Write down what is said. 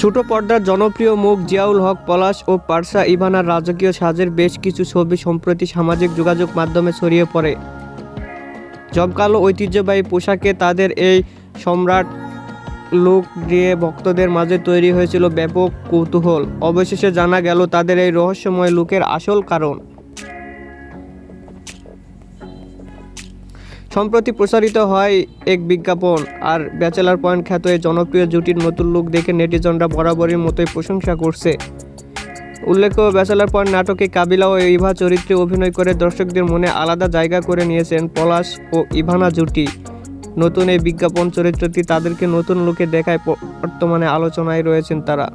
ছোট পর্দার জনপ্রিয় মুখ জিয়াউল হক, পলাশ ও পার্সা ইভানার রাজকীয় সাজের বেশ কিছু ছবি সম্প্রতি সামাজিক যোগাযোগ মাধ্যমে ছড়িয়ে পড়ে। জমকালো ঐতিহ্যবাহী পোশাকে তাদের এই সম্রাট লুক দিয়ে ভক্তদের মাঝে তৈরি হয়েছিল ব্যাপক কৌতূহল। অবশেষে জানা গেল, তাদের এই রহস্যময় লুকের আসল কারণ। সম্প্রতি প্রচারিত হয় এক বিজ্ঞাপন, আর ব্যাচেলার পয়েন্ট খ্যাত এই জনপ্রিয় জুটির নতুন লুক দেখে নেটিজনরা বরাবরের মতোই প্রশংসা করছে। উল্লেখ্য, ব্যাচেলার পয়েন্ট নাটকে কাবিলা ও ইভা চরিত্রে অভিনয় করে দর্শকদের মনে আলাদা জায়গা করে নিয়েছেন পলাশ ও ইভানা জুটি। নতুন এই বিজ্ঞাপন চরিত্রটি তাদেরকে নতুন লুকে দেখায় বর্তমানে আলোচনায় রয়েছেন তারা।